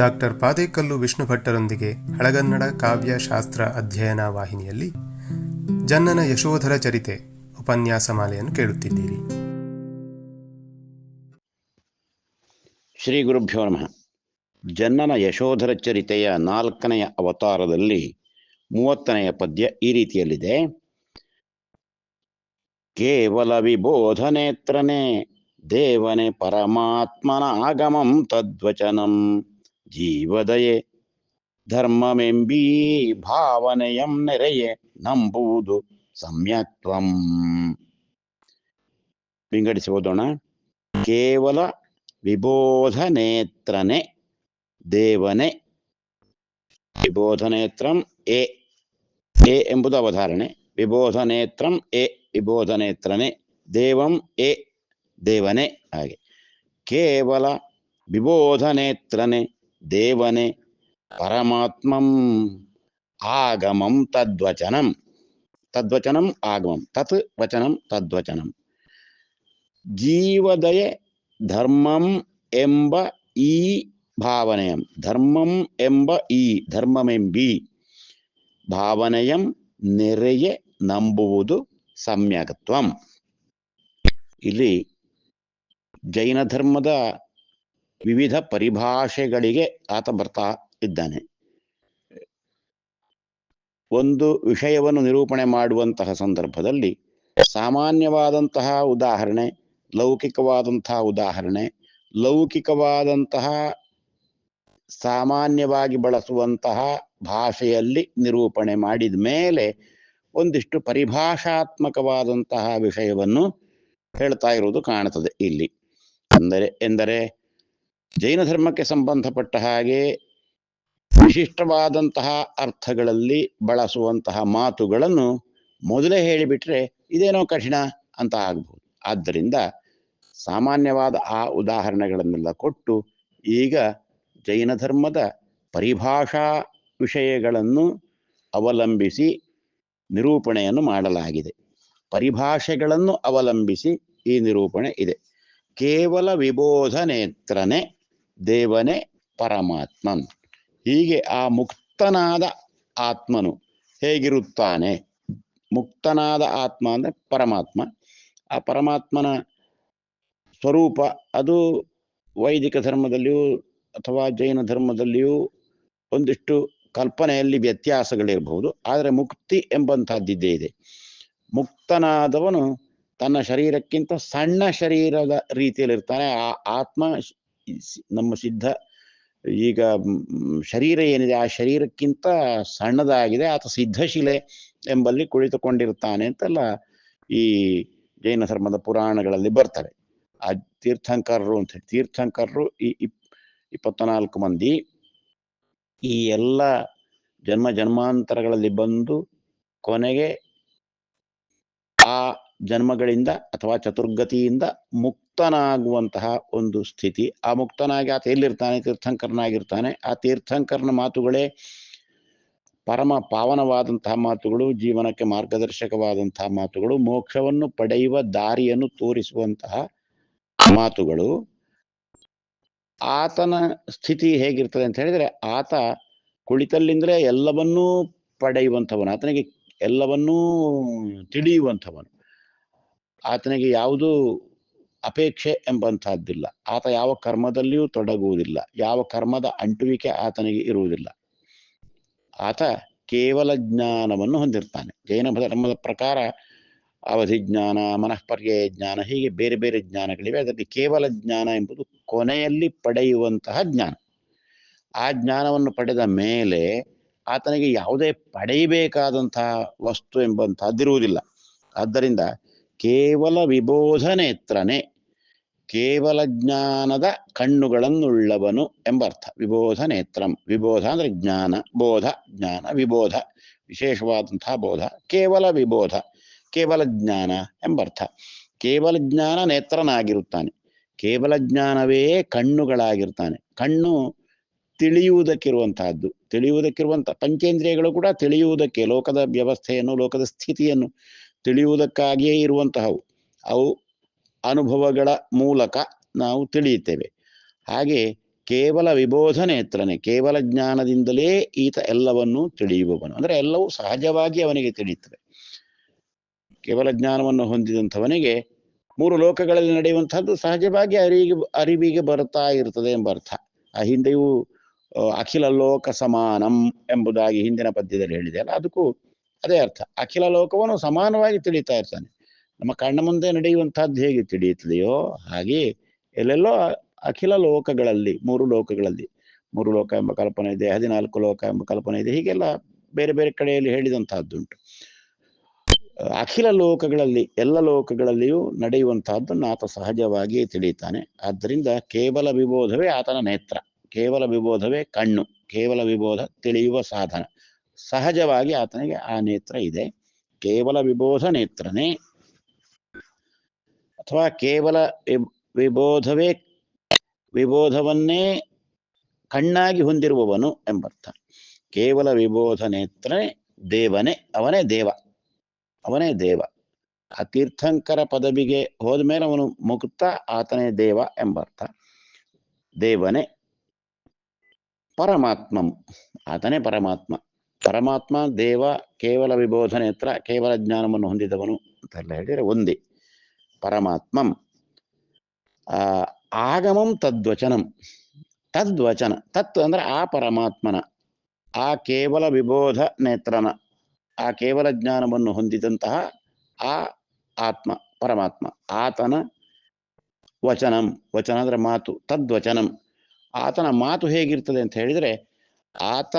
Doctor Padekallu Vishnu ಭಟ್ಟರೊಂದಿಗೆ ಹಳಗನ್ನಡ ಕಾವ್ಯ ಶಾಸ್ತ್ರ ಅಧ್ಯಯನ ವಾಹಿನಿಯಲ್ಲಿ ಜನ್ನನ ಯಶೋಧರ ಚರಿತೆ ಉಪನ್ಯಾಸ ಮಾಲೆಯನ್ನು ಕೇಳುತ್ತಿದ್ದೀರಿ. ಶ್ರೀ ಗುರುಭ್ಯೋ ನಮಃ. ಜನ್ನನ ಯಶೋಧರ ಚರಿತೆಯ ನಾಲ್ಕನೆಯ ಅವತಾರದಲ್ಲಿ ಮೂವತ್ತನೆಯ ಪದ್ಯ ಈ ರೀತಿಯಲ್ಲಿದೆ. ಕೇವಲ ವಿಬೋಧನೇತ್ರನೇ ದೇವನೇ ಪರಮಾತ್ಮನ ಆಗಮಂ ತದ್ವಚನಂ. ಜೀವದಯೆ ಧರ್ಮಮೆಂಬೀ ಭಾವನೆಯಂ ನೆರೆಯೆ ನಂಬುವುದು ಸಮ್ಯಕ್ತ್ವಂ ವಿಂಗಡಿಸಿ ಓದೋಣ ಕೇವಲ ವಿಬೋಧನೇತ್ರನೆ ದೇವನೆ ವಿಬೋಧನೇತ್ರಂ ಎ ಎ ಎಂಬುದು ಅವಧಾರಣೆ ವಿಬೋಧನೇತ್ರಂ ಎ ವಿಬೋಧನೇತ್ರನೆ ದೇವಂ ಎ ದೇವನೆ ಹಾಗೆ ಕೇವಲ ವಿಬೋಧನೇತ್ರನೆ ದೇವನೆ ಪರಮಾತ್ಮಂ ಆಗಮಂ ತದ್ವಚನಂ ತದ್ವಚನಂ ಆಗಮಂ ತತ್ ವಚನಂ ತದ್ವಚನಂ ಜೀವದಯೆ ಧರ್ಮಂ ಎಂಬ ಈ ಭಾವನೆಯಂ ಧರ್ಮಂ ಎಂಬ ಈ ಧರ್ಮಮೆಂಬಿ ಭಾವನೆಯಂ ನೆರೆಯೆ ನಂಬುವುದು ಸಮ್ಯಕತ್ವಂ ಇಲ್ಲಿ ಜೈನ ಧರ್ಮದ ವಿವಿಧ ಪರಿಭಾಷೆಗಳಿಗೆ ಆತ ಬರ್ತಾ ಇದ್ದಾನೆ. ಒಂದು ವಿಷಯವನ್ನು ನಿರೂಪಣೆ ಮಾಡುವಂತಹ ಸಂದರ್ಭದಲ್ಲಿ ಸಾಮಾನ್ಯವಾದಂತಹ ಉದಾಹರಣೆ, ಲೌಕಿಕವಾದಂತಹ ಉದಾಹರಣೆ, ಲೌಕಿಕವಾದಂತಹ ಸಾಮಾನ್ಯವಾಗಿ ಬಳಸುವಂತಹ ಭಾಷೆಯಲ್ಲಿ ನಿರೂಪಣೆ ಮಾಡಿದ ಮೇಲೆ ಒಂದಿಷ್ಟು ಪರಿಭಾಷಾತ್ಮಕವಾದಂತಹ ವಿಷಯವನ್ನು ಹೇಳ್ತಾ ಇರುವುದು ಕಾಣುತ್ತದೆ ಇಲ್ಲಿ. ಅಂದರೆ, ಎಂದರೆ ಜೈನ ಧರ್ಮಕ್ಕೆ ಸಂಬಂಧಪಟ್ಟ ಹಾಗೆ ವಿಶಿಷ್ಟವಾದಂತಹ ಅರ್ಥಗಳಲ್ಲಿ ಬಳಸುವಂತಹ ಮಾತುಗಳನ್ನು ಮೊದಲೇ ಹೇಳಿಬಿಟ್ರೆ ಇದೇನೋ ಕಠಿಣ ಅಂತ ಆಗ್ಬೋದು. ಆದ್ದರಿಂದ ಸಾಮಾನ್ಯವಾದ ಆ ಉದಾಹರಣೆಗಳನ್ನೆಲ್ಲ ಕೊಟ್ಟು ಈಗ ಜೈನ ಧರ್ಮದ ಪರಿಭಾಷಾ ವಿಷಯಗಳನ್ನು ಅವಲಂಬಿಸಿ ನಿರೂಪಣೆಯನ್ನು ಮಾಡಲಾಗಿದೆ. ಪರಿಭಾಷೆಗಳನ್ನು ಅವಲಂಬಿಸಿ ಈ ನಿರೂಪಣೆ ಇದೆ. ಕೇವಲ ವಿಬೋಧನೇತ್ರನೆ ದೇವನೇ ಪರಮಾತ್ಮನ್. ಹೀಗೆ ಆ ಮುಕ್ತನಾದ ಆತ್ಮನು ಹೇಗಿರುತ್ತಾನೆ? ಮುಕ್ತನಾದ ಆತ್ಮ ಅಂದರೆ ಪರಮಾತ್ಮ. ಆ ಪರಮಾತ್ಮನ ಸ್ವರೂಪ ಅದು ವೈದಿಕ ಧರ್ಮದಲ್ಲಿಯೂ ಅಥವಾ ಜೈನ ಧರ್ಮದಲ್ಲಿಯೂ ಒಂದಿಷ್ಟು ಕಲ್ಪನೆಯಲ್ಲಿ ವ್ಯತ್ಯಾಸಗಳಿರಬಹುದು. ಆದರೆ ಮುಕ್ತಿ ಎಂಬಂತಹದ್ದಿದ್ದೇ ಇದೆ. ಮುಕ್ತನಾದವನು ತನ್ನ ಶರೀರಕ್ಕಿಂತ ಸಣ್ಣ ಶರೀರದ ರೀತಿಯಲ್ಲಿರ್ತಾನೆ. ಆ ಆತ್ಮ ನಮ್ಮ ಸಿದ್ಧ, ಈಗ ಶರೀರ ಏನಿದೆ, ಆ ಶರೀರಕ್ಕಿಂತ ಸಣ್ಣದಾಗಿದೆ, ಆತ ಸಿದ್ಧಶಿಲೆ ಎಂಬಲ್ಲಿ ಕುಳಿತುಕೊಂಡಿರ್ತಾನೆ ಅಂತೆಲ್ಲ ಈ ಜೈನ ಧರ್ಮದ ಪುರಾಣಗಳಲ್ಲಿ ಬರ್ತವೆ. ಆ ತೀರ್ಥಂಕರರು ಅಂತ ಹೇಳಿ, ತೀರ್ಥಂಕರರು ಈ ಇಪ್, ಇಪ್ಪತ್ನಾಲ್ಕು ಮಂದಿ ಈ ಎಲ್ಲ ಜನ್ಮ ಜನ್ಮಾಂತರಗಳಲ್ಲಿ ಬಂದು ಕೊನೆಗೆ ಆ ಜನ್ಮಗಳಿಂದ ಅಥವಾ ಚತುರ್ಗತಿಯಿಂದ ಮುಕ್ತನಾಗುವಂತಹ ಒಂದು ಸ್ಥಿತಿ. ಆ ಮುಕ್ತನಾಗಿ ಆತ ಎಲ್ಲಿರ್ತಾನೆ? ತೀರ್ಥಂಕರನಾಗಿರ್ತಾನೆ. ಆ ತೀರ್ಥಂಕರನ ಮಾತುಗಳೇ ಪರಮ ಪಾವನವಾದಂತಹ ಮಾತುಗಳು, ಜೀವನಕ್ಕೆ ಮಾರ್ಗದರ್ಶಕವಾದಂತಹ ಮಾತುಗಳು, ಮೋಕ್ಷವನ್ನು ಪಡೆಯುವ ದಾರಿಯನ್ನು ತೋರಿಸುವಂತಹ ಮಾತುಗಳು. ಆತನ ಸ್ಥಿತಿ ಹೇಗಿರ್ತದೆ ಅಂತ ಹೇಳಿದ್ರೆ, ಆತ ಕುಳಿತಲ್ಲಿಂದ್ರೆ ಎಲ್ಲವನ್ನೂ ಪಡೆಯುವಂಥವನು. ಆತನಿಗೆ ಎಲ್ಲವನ್ನೂ ತಿಳಿಯುವಂಥವನು. ಆತನಿಗೆ ಯಾವುದು ಅಪೇಕ್ಷೆ ಎಂಬಂತಹದ್ದಿಲ್ಲ ಆತ ಯಾವ ಕರ್ಮದಲ್ಲಿಯೂ ತೊಡಗುವುದಿಲ್ಲ. ಯಾವ ಕರ್ಮದ ಅಂಟುವಿಕೆ ಆತನಿಗೆ ಇರುವುದಿಲ್ಲ. ಆತ ಕೇವಲ ಜ್ಞಾನವನ್ನು ಹೊಂದಿರ್ತಾನೆ. ಜೈನ ಧರ್ಮದ ಪ್ರಕಾರ ಅವಧಿ ಜ್ಞಾನ ಮನಃಪರ್ಯಾಯ ಜ್ಞಾನ, ಹೀಗೆ ಬೇರೆ ಬೇರೆ ಜ್ಞಾನಗಳಿವೆ. ಅದರಲ್ಲಿ ಕೇವಲ ಜ್ಞಾನ ಎಂಬುದು ಕೊನೆಯಲ್ಲಿ ಪಡೆಯುವಂತಹ ಜ್ಞಾನ. ಆ ಜ್ಞಾನವನ್ನು ಪಡೆದ ಮೇಲೆ ಆತನಿಗೆ ಯಾವುದೇ ಪಡೆಯಬೇಕಾದಂತಹ ವಸ್ತು ಎಂಬಂತಹದ್ದಿರುವುದಿಲ್ಲ ಆದ್ದರಿಂದ ಕೇವಲ ವಿಬೋಧನೇತ್ರನೆ, ಕೇವಲ ಜ್ಞಾನದ ಕಣ್ಣುಗಳನ್ನುಳ್ಳವನು ಎಂಬರ್ಥ. ವಿಬೋಧ ನೇತ್ರಂ ವಿಬೋಧ ಅಂದ್ರೆ ಜ್ಞಾನ, ಬೋಧ, ಜ್ಞಾನ, ವಿಬೋಧ, ವಿಶೇಷವಾದಂತಹ ಬೋಧ, ಕೇವಲ ವಿಬೋಧ, ಕೇವಲ ಜ್ಞಾನ ಎಂಬರ್ಥ. ಕೇವಲ ಜ್ಞಾನ ನೇತ್ರನಾಗಿರುತ್ತಾನೆ ಕೇವಲ ಜ್ಞಾನವೇ ಕಣ್ಣುಗಳಾಗಿರ್ತಾನೆ. ಕಣ್ಣು ತಿಳಿಯುವುದಕ್ಕಿರುವಂತಹದ್ದು ತಿಳಿಯುವುದಕ್ಕಿರುವಂಥ ಪಂಚೇಂದ್ರಿಯಗಳು ಕೂಡ ತಿಳಿಯುವುದಕ್ಕೆ, ಲೋಕದ ವ್ಯವಸ್ಥೆಯನ್ನು, ಲೋಕದ ಸ್ಥಿತಿಯನ್ನು ತಿಳಿಯುವುದಕ್ಕಾಗಿಯೇ ಇರುವಂತಹವು. ಅವು ಅನುಭವಗಳ ಮೂಲಕ ನಾವು ತಿಳಿಯುತ್ತೇವೆ. ಹಾಗೆ ಕೇವಲ ವಿಬೋಧ ನೇತ್ರನೇ ಕೇವಲ ಜ್ಞಾನದಿಂದಲೇ ಈತ ಎಲ್ಲವನ್ನು ತಿಳಿಯುವವನು. ಅಂದರೆ ಎಲ್ಲವೂ ಸಹಜವಾಗಿ ಅವನಿಗೆ ತಿಳಿಯುತ್ತವೆ. ಕೇವಲ ಜ್ಞಾನವನ್ನು ಹೊಂದಿದಂಥವನಿಗೆ ಮೂರು ಲೋಕಗಳಲ್ಲಿ ನಡೆಯುವಂಥದ್ದು ಸಹಜವಾಗಿ ಅರಿವಿಗೆ ಅರಿವಿಗೆ ಬರ್ತಾ ಇರ್ತದೆ ಎಂಬ ಅರ್ಥ. ಆ ಹಿಂದೆಯೂ, ಅಖಿಲ ಲೋಕ ಸಮಾನಂ ಎಂಬುದಾಗಿ ಹಿಂದಿನ ಪದ್ಯದಲ್ಲಿ ಹೇಳಿದೆ ಅಲ್ಲ, ಅದಕ್ಕೂ ಅದೇ ಅರ್ಥ. ಅಖಿಲ ಲೋಕವನ್ನು ಸಮಾನವಾಗಿ ತಿಳಿತಾ ಇರ್ತಾನೆ. ನಮ್ಮ ಕಣ್ಣ ಮುಂದೆ ನಡೆಯುವಂತಹದ್ದು ಹೇಗೆ ತಿಳಿಯುತ್ತದೆಯೋ ಹಾಗೆ ಎಲ್ಲೆಲ್ಲೋ ಅಖಿಲ ಲೋಕಗಳಲ್ಲಿ, ಮೂರು ಲೋಕಗಳಲ್ಲಿ, ಮೂರು ಲೋಕ ಎಂಬ ಕಲ್ಪನೆ ಇದೆ, ಹದಿನಾಲ್ಕು ಲೋಕ ಎಂಬ ಕಲ್ಪನೆ ಇದೆ, ಹೀಗೆಲ್ಲ ಬೇರೆ ಬೇರೆ ಕಡೆಯಲ್ಲಿ ಹೇಳಿದಂತಹದ್ದುಂಟು ಅಖಿಲ ಲೋಕಗಳಲ್ಲಿ, ಎಲ್ಲ ಲೋಕಗಳಲ್ಲಿಯೂ ನಡೆಯುವಂತಹದ್ದನ್ನು ಆತ ಸಹಜವಾಗಿ ತಿಳಿಯುತ್ತಾನೆ. ಆದ್ದರಿಂದ ಕೇವಲ ವಿಬೋಧವೇ ಆತನ ನೇತ್ರ, ಕೇವಲ ವಿಬೋಧವೇ ಕಣ್ಣು, ಕೇವಲ ವಿಬೋಧ ತಿಳಿಯುವ ಸಾಧನ. ಸಹಜವಾಗಿ ಆತನಿಗೆ ಆ ನೇತ್ರ ಇದೆ. ಕೇವಲ ವಿಬೋಧ ನೇತ್ರನೇ. ಅಥವಾ ಕೇವಲ ವಿಬ್- ವಿಬೋಧವೇ, ವಿಬೋಧವನ್ನೇ ಕಣ್ಣಾಗಿ ಹೊಂದಿರುವವನು ಎಂಬರ್ಥ. ಕೇವಲ ವಿಬೋಧ ನೇತ್ರನೇ ದೇವನೇ, ಅವನೇ ದೇವ ಅವನೇ ದೇವ. ಆ ತೀರ್ಥಂಕರ ಪದವಿಗೆ ಹೋದ್ಮೇಲೆ ಅವನು ಮುಕ್ತ ಆತನೇ ದೇವ ಎಂಬರ್ಥ. ದೇವನೇ ಪರಮಾತ್ಮಂ, ಆತನೇ ಪರಮಾತ್ಮ. ಪರಮಾತ್ಮ, ದೇವ, ಕೇವಲ ವಿಬೋಧ ನೇತ್ರ ಕೇವಲ ಜ್ಞಾನವನ್ನು ಹೊಂದಿದವನು ಅಂತೆಲ್ಲ ಹೇಳಿದರೆ ಒಂದೇ. ಪರಮಾತ್ಮಂ. ಆಗಮಂ ತದ್ವಚನಂ. ತದ್ವಚನ. ತತ್ ಅಂದರೆ ಆ ಪರಮಾತ್ಮನ. ಆ ಕೇವಲ ವಿಬೋಧ ನೇತ್ರನ. ಆ ಕೇವಲ ಜ್ಞಾನವನ್ನು ಹೊಂದಿದಂತಹ ಆ ಆತ್ಮ, ಪರಮಾತ್ಮ. ಆತನ ವಚನಂ. ವಚನ ಅಂದರೆ ಮಾತು. ತದ್ವಚನಂ. ಆತನ ಮಾತು ಹೇಗಿರ್ತದೆ ಅಂತ ಹೇಳಿದರೆ ಆತ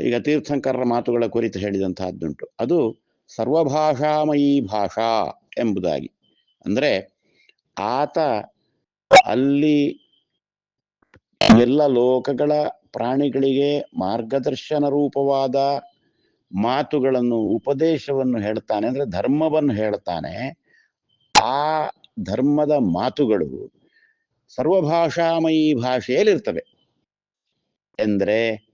ಈಗ ತೀರ್ಥಂಕರರ ಮಾತುಗಳ ಕುರಿತು ಹೇಳಿದಂತಹದ್ದುಂಟು. ಅದು ಸರ್ವಭಾಷಾಮಯಿ ಭಾಷಾ ಎಂಬುದಾಗಿ. ಅಂದರೆ ಆತ ಅಲ್ಲಿ ಎಲ್ಲ ಲೋಕಗಳ ಪ್ರಾಣಿಗಳಿಗೆ ಮಾರ್ಗದರ್ಶನ ರೂಪವಾದ ಮಾತುಗಳನ್ನು, ಉಪದೇಶವನ್ನು ಹೇಳ್ತಾನೆ, ಅಂದ್ರೆ ಧರ್ಮವನ್ನು ಹೇಳ್ತಾನೆ. ಆ ಧರ್ಮದ ಮಾತುಗಳು ಸರ್ವಭಾಷಾಮಯಿ ಭಾಷೆಯಲ್ಲಿರ್ತವೆ. ಎಂದರೆ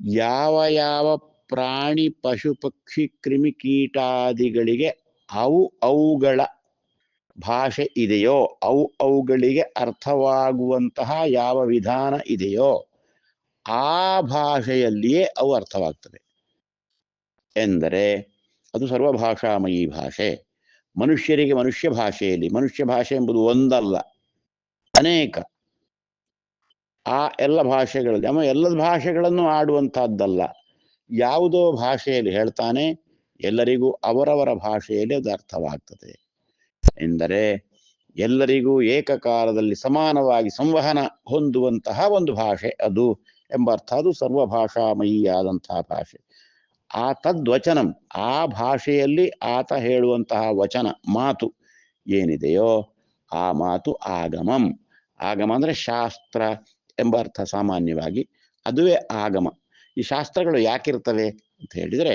ಯಾವ ಯಾವ ಪ್ರಾಣಿ, ಪಶು, ಪಕ್ಷಿ ಕ್ರಿಮಿಕೀಟಾದಿಗಳಿಗೆ ಅವು ಅವುಗಳ ಭಾಷೆ ಇದೆಯೋ, ಅವು ಅವುಗಳಿಗೆ ಅರ್ಥವಾಗುವಂತಹ ಯಾವ ವಿಧಾನ ಇದೆಯೋ, ಆ ಭಾಷೆಯಲ್ಲಿಯೇ ಅವು ಅರ್ಥವಾಗ್ತದೆ ಎಂದರೆ ಅದು ಸರ್ವಭಾಷಾಮಯಿ ಭಾಷೆ. ಮನುಷ್ಯರಿಗೆ ಮನುಷ್ಯ ಭಾಷೆಯಲ್ಲಿ, ಮನುಷ್ಯ ಭಾಷೆ ಎಂಬುದು ಒಂದಲ್ಲ, ಅನೇಕ. ಆ ಎಲ್ಲ ಭಾಷೆಗಳಲ್ಲಿ, ಅಮ್ಮ ಎಲ್ಲ ಭಾಷೆಗಳನ್ನು ಆಡುವಂತಹದ್ದಲ್ಲ. ಯಾವುದೋ ಭಾಷೆಯಲ್ಲಿ ಹೇಳ್ತಾನೆ, ಎಲ್ಲರಿಗೂ ಅವರವರ ಭಾಷೆಯಲ್ಲಿ ಅದು ಅರ್ಥವಾಗ್ತದೆ. ಎಂದರೆ ಎಲ್ಲರಿಗೂ ಏಕಕಾಲದಲ್ಲಿ ಸಮಾನವಾಗಿ ಸಂವಹನ ಹೊಂದುವಂತಹ ಒಂದು ಭಾಷೆ ಅದು ಎಂಬ ಅರ್ಥ. ಅದು ಸರ್ವಭಾಷಾಮಯಿಯಾದಂತಹ ಭಾಷೆ. ಆ ತದ್ವಚನಂ, ಆ ಭಾಷೆಯಲ್ಲಿ ಆತ ಹೇಳುವಂತಹ ವಚನ ಮಾತು ಏನಿದೆಯೋ ಆ ಮಾತು ಆಗಮಂ. ಆಗಮ ಅಂದರೆ ಶಾಸ್ತ್ರ ಎಂಬ ಅರ್ಥ ಸಾಮಾನ್ಯವಾಗಿ ಅದುವೇ ಆಗಮ. ಈ ಶಾಸ್ತ್ರಗಳು ಯಾಕಿರ್ತವೆ ಅಂತ ಹೇಳಿದರೆ,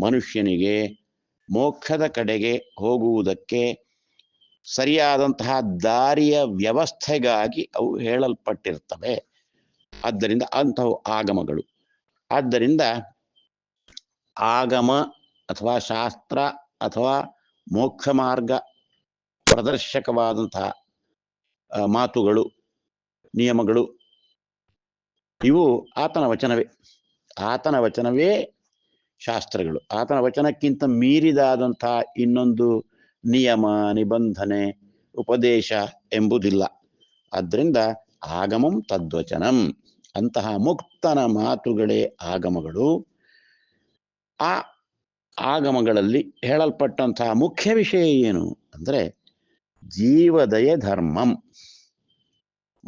ಮನುಷ್ಯನಿಗೆ ಮೋಕ್ಷದ ಕಡೆಗೆ ಹೋಗುವುದಕ್ಕೆ ಸರಿಯಾದಂತಹ ದಾರಿಯ ವ್ಯವಸ್ಥೆಗಾಗಿ ಅವು ಹೇಳಲ್ಪಟ್ಟಿರ್ತವೆ. ಆದ್ದರಿಂದ ಅಂಥವು ಆಗಮಗಳು. ಆದ್ದರಿಂದ ಆಗಮ ಅಥವಾ ಶಾಸ್ತ್ರ ಅಥವಾ ಮೋಕ್ಷ ಮಾರ್ಗ ಪ್ರದರ್ಶಕವಾದಂತಹ ಮಾತುಗಳು, ನಿಯಮಗಳು ಇವು ಆತನ ವಚನವೇ. ಆತನ ವಚನವೇ ಶಾಸ್ತ್ರಗಳು. ಆತನ ವಚನಕ್ಕಿಂತ ಮೀರಿದಾದಂತಹ ಇನ್ನೊಂದು ನಿಯಮ, ನಿಬಂಧನೆ, ಉಪದೇಶ ಎಂಬುದಿಲ್ಲ. ಆದ್ದರಿಂದ ಆಗಮಂ ತದ್ವಚನಂ. ಅಂತಹ ಮುಕ್ತನ ಮಾತುಗಳೇ ಆಗಮಗಳು. ಆ ಆಗಮಗಳಲ್ಲಿ ಹೇಳಲ್ಪಟ್ಟಂತಹ ಮುಖ್ಯ ವಿಷಯ ಏನು? ಅಂದರೆ ಜೀವದಯ ಧರ್ಮಂ.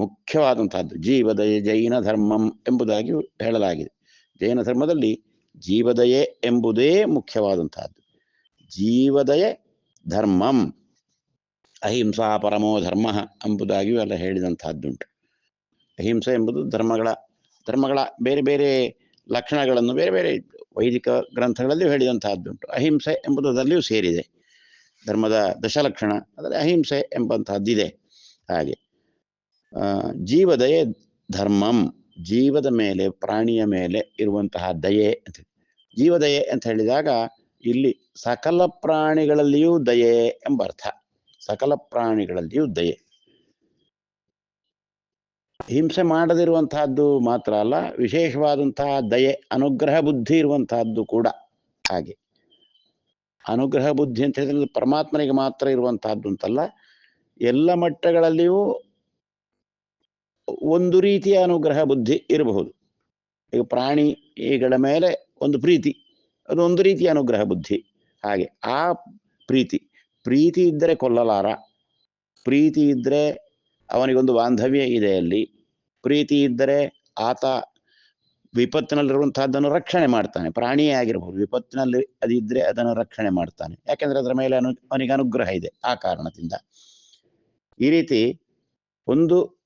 ಮುಖ್ಯವಾದಂತಹದ್ದು. ಜೀವದಯೆ ಜೈನ ಧರ್ಮಂ ಎಂಬುದಾಗಿ ಹೇಳಲಾಗಿದೆ. ಜೈನ ಧರ್ಮದಲ್ಲಿ ಜೀವದಯೆ ಎಂಬುದೇ ಮುಖ್ಯವಾದಂತಹದ್ದು. ಜೀವದಯ ಧರ್ಮಂ ಅಹಿಂಸಾ ಪರಮೋ ಧರ್ಮ ಎಂಬುದಾಗಿಯೂ ಎಲ್ಲ ಹೇಳಿದಂತಹದ್ದುಂಟು. ಅಹಿಂಸೆ ಎಂಬುದು ಧರ್ಮಗಳ ಧರ್ಮಗಳ ಬೇರೆ ಬೇರೆ ಲಕ್ಷಣಗಳನ್ನು ಬೇರೆ ಬೇರೆ ವೈದಿಕ ಗ್ರಂಥಗಳಲ್ಲಿಯೂ ಹೇಳಿದಂತಹದ್ದುಂಟು. ಅಹಿಂಸೆ ಎಂಬುದರಲ್ಲಿಯೂ ಸೇರಿದೆ. ಧರ್ಮದ ದಶಲಕ್ಷಣ, ಅದರಲ್ಲಿ ಅಹಿಂಸೆ ಎಂಬಂತಹದ್ದಿದೆ ಹಾಗೆ. ಜೀವದಯೆ ಧರ್ಮಂ, ಜೀವದ ಮೇಲೆ, ಪ್ರಾಣಿಯ ಮೇಲೆ ಇರುವಂತಹ ದಯೆ ಅಂತ ಜೀವದಯೆ ಅಂತ ಹೇಳಿದಾಗ ಇಲ್ಲಿ ಸಕಲ ಪ್ರಾಣಿಗಳಲ್ಲಿಯೂ ದಯೆ ಎಂಬ ಅರ್ಥ. ಸಕಲ ಪ್ರಾಣಿಗಳಲ್ಲಿಯೂ ದಯೆ. ಹಿಂಸೆ ಮಾಡದಿರುವಂತಹದ್ದು ಮಾತ್ರ ಅಲ್ಲ, ವಿಶೇಷವಾದಂತಹ ದಯೆ, ಅನುಗ್ರಹ ಬುದ್ಧಿ ಇರುವಂತಹದ್ದು ಕೂಡ ಹಾಗೆ. ಅನುಗ್ರಹ ಬುದ್ಧಿ ಅಂತ ಹೇಳಿದ್ರೆ ಪರಮಾತ್ಮನಿಗೆ ಮಾತ್ರ ಇರುವಂತಹದ್ದು ಅಂತಲ್ಲ, ಎಲ್ಲ ಮಟ್ಟಗಳಲ್ಲಿಯೂ ಒಂದು ರೀತಿಯ ಅನುಗ್ರಹ ಬುದ್ಧಿ ಇರಬಹುದು. ಈಗ ಪ್ರಾಣಿಗಳ ಮೇಲೆ ಒಂದು ಪ್ರೀತಿ, ಅದು ಒಂದು ರೀತಿಯ ಅನುಗ್ರಹ ಬುದ್ಧಿ. ಹಾಗೆ ಆ ಪ್ರೀತಿ ಪ್ರೀತಿ ಇದ್ದರೆ ಕೊಲ್ಲಲಾರ, ಪ್ರೀತಿ ಇದ್ದರೆ ಅವನಿಗೊಂದು ಬಾಂಧವ್ಯ ಇದೆ ಅಲ್ಲಿ, ಪ್ರೀತಿ ಇದ್ದರೆ ಆತ ವಿಪತ್ತಿನಲ್ಲಿರುವಂತಹದ್ದನ್ನು ರಕ್ಷಣೆ ಮಾಡ್ತಾನೆ, ಪ್ರಾಣಿಯೇ ಆಗಿರಬಹುದು, ವಿಪತ್ತಿನಲ್ಲಿ ಅದಿದ್ರೆ ಅದನ್ನು ರಕ್ಷಣೆ ಮಾಡ್ತಾನೆ. ಯಾಕೆಂದ್ರೆ ಅದರ ಮೇಲೆ ಅನು, ಅವನಿಗೆ ಅನುಗ್ರಹ ಇದೆ ಆ ಕಾರಣದಿಂದ. ಈ ರೀತಿ ಒಂದು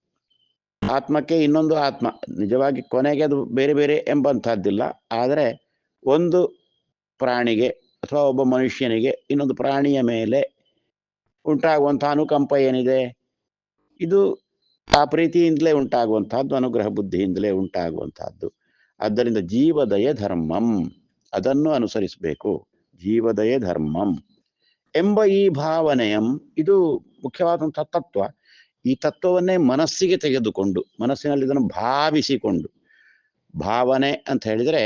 ಆತ್ಮಕ್ಕೆ ಇನ್ನೊಂದು ಆತ್ಮ. ನಿಜವಾಗಿ ಕೊನೆಗೆ ಅದು ಬೇರೆ ಬೇರೆ ಎಂಬಂಥದ್ದಿಲ್ಲ. ಆದರೆ ಒಂದು ಪ್ರಾಣಿಗೆ ಅಥವಾ ಒಬ್ಬ ಮನುಷ್ಯನಿಗೆ ಇನ್ನೊಂದು ಪ್ರಾಣಿಯ ಮೇಲೆ ಉಂಟಾಗುವಂಥ ಅನುಕಂಪ ಏನಿದೆ? ಇದು ಆ ಪ್ರೀತಿಯಿಂದಲೇ ಉಂಟಾಗುವಂಥದ್ದು, ಅನುಗ್ರಹ ಬುದ್ಧಿಯಿಂದಲೇ ಉಂಟಾಗುವಂಥದ್ದು. ಆದ್ದರಿಂದ ಜೀವದಯ ಧರ್ಮಂ. ಅದನ್ನು ಅನುಸರಿಸಬೇಕು. ಜೀವದಯ ಧರ್ಮಂ. ಎಂಬ ಈ ಭಾವನೆಯಂ, ಇದು ಮುಖ್ಯವಾದಂಥ ತತ್ವ. ಈ ತತ್ವವನ್ನೇ ಮನಸ್ಸಿಗೆ ತೆಗೆದುಕೊಂಡು, ಮನಸ್ಸಿನಲ್ಲಿ ಇದನ್ನು ಭಾವಿಸಿಕೊಂಡು, ಭಾವನೆ ಅಂತ ಹೇಳಿದರೆ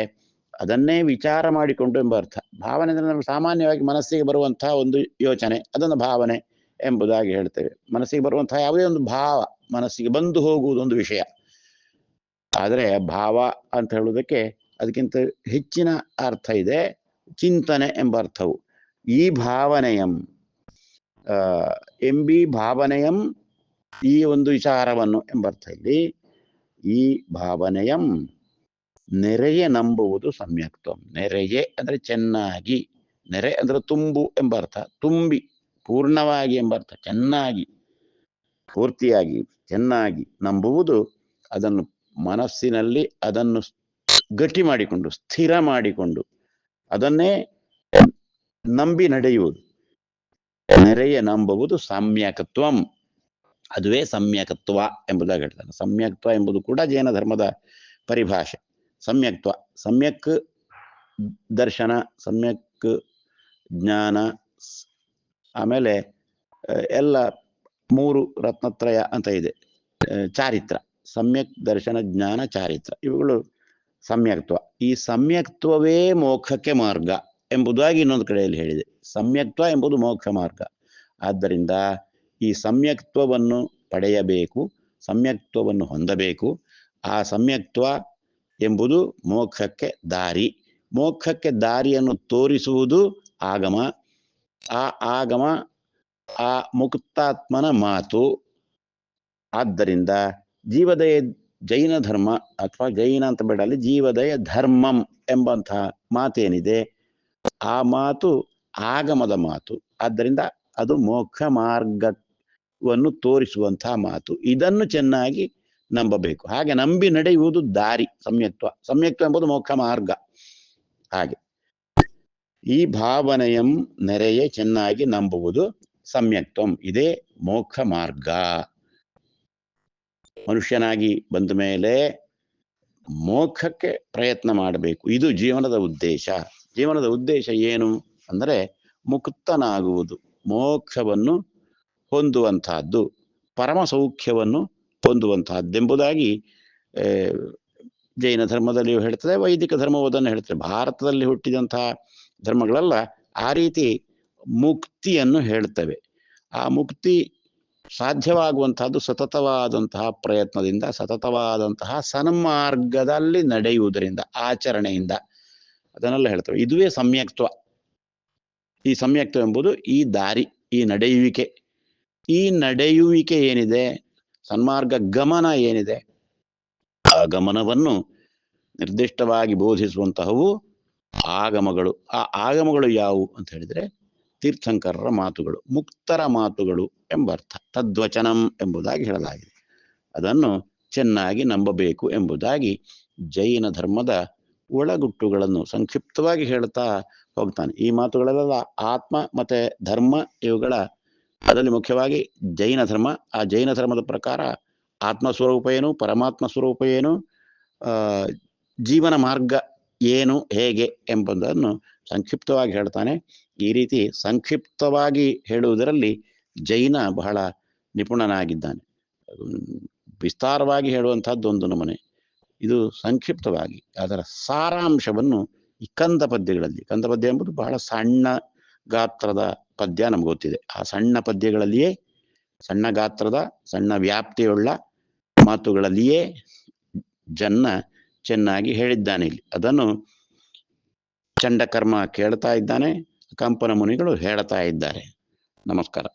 ಅದನ್ನೇ ವಿಚಾರ ಮಾಡಿಕೊಂಡು ಎಂಬ ಅರ್ಥ. ಭಾವನೆ ಅಂದರೆ ನಮಗೆ ಸಾಮಾನ್ಯವಾಗಿ ಮನಸ್ಸಿಗೆ ಬರುವಂತಹ ಒಂದು ಯೋಚನೆ ಅದನ್ನು ಭಾವನೆ ಎಂಬುದಾಗಿ ಹೇಳ್ತೇವೆ. ಮನಸ್ಸಿಗೆ ಬರುವಂತಹ ಯಾವುದೇ ಒಂದು ಭಾವ, ಮನಸ್ಸಿಗೆ ಬಂದು ಹೋಗುವುದು ಒಂದು ವಿಷಯ. ಆದರೆ ಭಾವ ಅಂತ ಹೇಳುವುದಕ್ಕೆ ಅದಕ್ಕಿಂತ ಹೆಚ್ಚಿನ ಅರ್ಥ ಇದೆ, ಚಿಂತನೆ ಎಂಬ ಅರ್ಥವು. ಈ ಭಾವನೆಯಂ ಎಂಬಿ ಭಾವನೆಯಂ ಈ ಒಂದು ವಿಚಾರವನ್ನು ಎಂಬ ಅರ್ಥ ಇಲ್ಲಿ ಈ ಭಾವನೆಯಂ ನೆರೆಯ ನಂಬುವುದು ಸಮ್ಯಕ್ತ್ವಂ ನೆರೆಯೇ ಅಂದ್ರೆ ಚೆನ್ನಾಗಿ, ನೆರೆ ಅಂದ್ರೆ ತುಂಬು ಎಂಬ ಅರ್ಥ ತುಂಬಿ, ಪೂರ್ಣವಾಗಿ ಎಂಬರ್ಥ. ಚೆನ್ನಾಗಿ, ಪೂರ್ತಿಯಾಗಿ, ಚೆನ್ನಾಗಿ ನಂಬುವುದು ಅದನ್ನು ಮನಸ್ಸಿನಲ್ಲಿ ಅದನ್ನು ಗಟ್ಟಿ ಮಾಡಿಕೊಂಡು, ಸ್ಥಿರ ಮಾಡಿಕೊಂಡು ಅದನ್ನೇ ನಂಬಿ ನಡೆಯುವುದು. ನೆರೆಯ ನಂಬುವುದು ಸಮ್ಯಕತ್ವಂ. ಅದುವೇ ಸಮ್ಯಕತ್ವ ಎಂಬುದಾಗಿ ಹೇಳ್ತಾನೆ ಸಮ್ಯಕ್ತ್ವ ಎಂಬುದು ಕೂಡ ಜೈನ ಧರ್ಮದ ಪರಿಭಾಷೆ. ಸಮ್ಯಕ್ತ್ವ. ಸಮ್ಯಕ್ ದರ್ಶನ, ಸಮ್ಯಕ್ ಜ್ಞಾನ ಆಮೇಲೆ ಎಲ್ಲ ಮೂರು ರತ್ನತ್ರಯ ಅಂತ ಇದೆ. ಚಾರಿತ್ರ. ಸಮ್ಯಕ್ ದರ್ಶನ, ಜ್ಞಾನ, ಚಾರಿತ್ರ. ಇವುಗಳು ಸಮ್ಯಕ್ತ್ವ. ಈ ಸಮ್ಯಕ್ತ್ವವೇ ಮೋಕ್ಷಕ್ಕೆ ಮಾರ್ಗ ಎಂಬುದಾಗಿ ಇನ್ನೊಂದು ಕಡೆಯಲ್ಲಿ ಹೇಳಿದೆ. ಸಮ್ಯಕ್ತ್ವ ಎಂಬುದು ಮೋಕ್ಷ ಮಾರ್ಗ. ಆದ್ದರಿಂದ ಈ ಸಮ್ಯಕ್ತ್ವವನ್ನು ಪಡೆಯಬೇಕು, ಸಮ್ಯಕ್ತ್ವವನ್ನು ಹೊಂದಬೇಕು. ಆ ಸಮ್ಯಕ್ತ್ವ ಎಂಬುದು ಮೋಕ್ಷಕ್ಕೆ ದಾರಿ. ಮೋಕ್ಷಕ್ಕೆ ದಾರಿಯನ್ನು ತೋರಿಸುವುದು ಆಗಮ. ಆ ಆಗಮ, ಆ ಮುಕ್ತಾತ್ಮನ ಮಾತು. ಆದ್ದರಿಂದ ಜೀವದಯ ಜೈನ ಧರ್ಮ ಅಥವಾ ಜೈನ ಅಂತ ಬೇಡ ಅಲ್ಲಿ ಜೀವದಯ ಧರ್ಮಂ ಎಂಬಂತಹ ಮಾತೇನಿದೆ. ಆ ಮಾತು ಆಗಮದ ಮಾತು. ಆದ್ದರಿಂದ ಅದು ಮೋಕ್ಷ ಮಾರ್ಗವನ್ನು ತೋರಿಸುವಂತಹ ಮಾತು. ಇದನ್ನು ಚೆನ್ನಾಗಿ ನಂಬಬೇಕು. ಹಾಗೆ ನಂಬಿ ನಡೆಯುವುದು ದಾರಿ ಸಮ್ಯಕ್ತ್ವ ಸಮ್ಯಕ್ತ್ವ ಎಂಬುದು ಮೋಕ್ಷ ಮಾರ್ಗ. ಹಾಗೆ. ಈ ಭಾವನೆಯಂ ನೆರೆಯೇ ಚೆನ್ನಾಗಿ ನಂಬುವುದು ಸಮ್ಯಕ್ತ್ವಂ ಇದೇ ಮೋಕ್ಷ ಮಾರ್ಗ. ಮನುಷ್ಯನಾಗಿ ಬಂದ ಮೇಲೆ ಮೋಕ್ಷಕ್ಕೆ ಪ್ರಯತ್ನ ಮಾಡಬೇಕು. ಇದು ಜೀವನದ ಉದ್ದೇಶ. ಜೀವನದ ಉದ್ದೇಶ ಏನು? ಅಂದರೆ ಮುಕ್ತನಾಗುವುದು. ಮೋಕ್ಷವನ್ನು ಹೊಂದುವಂತಹದ್ದು, ಪರಮ ಸೌಖ್ಯವನ್ನು ಹೊಂದುವಂತಹದ್ದೆಂಬುದಾಗಿ ಜೈನ ಧರ್ಮದಲ್ಲಿಯೂ ಹೇಳ್ತದೆ, ವೈದಿಕ ಧರ್ಮವು ಅದನ್ನು ಹೇಳ್ತದೆ. ಭಾರತದಲ್ಲಿ ಹುಟ್ಟಿದಂತಹ ಧರ್ಮಗಳೆಲ್ಲ, ಆ ರೀತಿ ಮುಕ್ತಿಯನ್ನು ಹೇಳ್ತವೆ. ಆ ಮುಕ್ತಿ ಸಾಧ್ಯವಾಗುವಂತಹದ್ದು ಸತತವಾದಂತಹ ಪ್ರಯತ್ನದಿಂದ, ಸತತವಾದಂತಹ ಸನ್ಮಾರ್ಗದಲ್ಲಿ ನಡೆಯುವುದರಿಂದ, ಆಚರಣೆಯಿಂದ ಅದನ್ನೆಲ್ಲ ಹೇಳ್ತವೆ. ಇದುವೇ ಸಮ್ಯಕ್ತ್ವ. ಈ ಸಮ್ಯಕ್ತ್ವ ಎಂಬುದು ಈ ದಾರಿ, ಈ ನಡೆಯುವಿಕೆ. ಈ ನಡೆಯುವಿಕೆ ಏನಿದೆ, ಸನ್ಮಾರ್ಗ ಗಮನ ಏನಿದೆ, ಆ ಗಮನವನ್ನು ನಿರ್ದಿಷ್ಟವಾಗಿ ಬೋಧಿಸುವಂತಹವು ಆಗಮಗಳು. ಆ ಆಗಮಗಳು ಯಾವುವು ಅಂತ ಹೇಳಿದ್ರೆ, ತೀರ್ಥಂಕರರ ಮಾತುಗಳು, ಮುಕ್ತರ ಮಾತುಗಳು ಎಂಬರ್ಥ ತದ್ವಚನಂ ಎಂಬುದಾಗಿ ಹೇಳಲಾಗಿದೆ. ಅದನ್ನು ಚೆನ್ನಾಗಿ ನಂಬಬೇಕು ಎಂಬುದಾಗಿ ಜೈನ ಧರ್ಮದ ಒಳಗುಟ್ಟುಗಳನ್ನು ಸಂಕ್ಷಿಪ್ತವಾಗಿ ಹೇಳ್ತಾ ಹೋಗ್ತಾನೆ. ಈ ಮಾತುಗಳೆಲ್ಲ ಆತ್ಮ ಮತ್ತೆ ಧರ್ಮ ಇವುಗಳ ಅದರಲ್ಲಿ ಮುಖ್ಯವಾಗಿ ಜೈನ ಧರ್ಮ, ಆ ಜೈನ ಧರ್ಮದ ಪ್ರಕಾರ ಆತ್ಮ ಸ್ವರೂಪ ಏನು ಪರಮಾತ್ಮ ಸ್ವರೂಪ ಏನು ಜೀವನ ಮಾರ್ಗ ಏನು, ಹೇಗೆ ಎಂಬುದನ್ನು ಸಂಕ್ಷಿಪ್ತವಾಗಿ ಹೇಳ್ತಾನೆ. ಈ ರೀತಿ ಸಂಕ್ಷಿಪ್ತವಾಗಿ ಹೇಳುವುದರಲ್ಲಿ ಜೈನ ಬಹಳ ನಿಪುಣನಾಗಿದ್ದಾನೆ. ವಿಸ್ತಾರವಾಗಿ ಹೇಳುವಂತಹದ್ದು ಒಂದು ನಮನೆ. ಇದು ಸಂಕ್ಷಿಪ್ತವಾಗಿ ಅದರ ಸಾರಾಂಶವನ್ನು ಈ ಕಂದ ಪದ್ಯಗಳಲ್ಲಿ ಕಂದ ಪದ್ಯ ಎಂಬುದು ಬಹಳ ಸಣ್ಣ ಗಾತ್ರದ ಪದ್ಯ ನಮ್ಗೆ ಗೊತ್ತಿದೆ. ಆ ಸಣ್ಣ ಪದ್ಯಗಳಲ್ಲಿಯೇ, ಸಣ್ಣ ಗಾತ್ರದ, ಸಣ್ಣ ವ್ಯಾಪ್ತಿಯುಳ್ಳ ಮಾತುಗಳಲ್ಲಿಯೇ ಜನ್ನ ಚೆನ್ನಾಗಿ ಹೇಳಿದ್ದಾನೆ ಇಲ್ಲಿ. ಅದನ್ನು ಚಂಡಕರ್ಮ ಕೇಳ್ತಾ ಇದ್ದಾನೆ, ಕಂಪನ ಮುನಿಗಳು ಹೇಳ್ತಾ ಇದ್ದಾರೆ. ನಮಸ್ಕಾರ.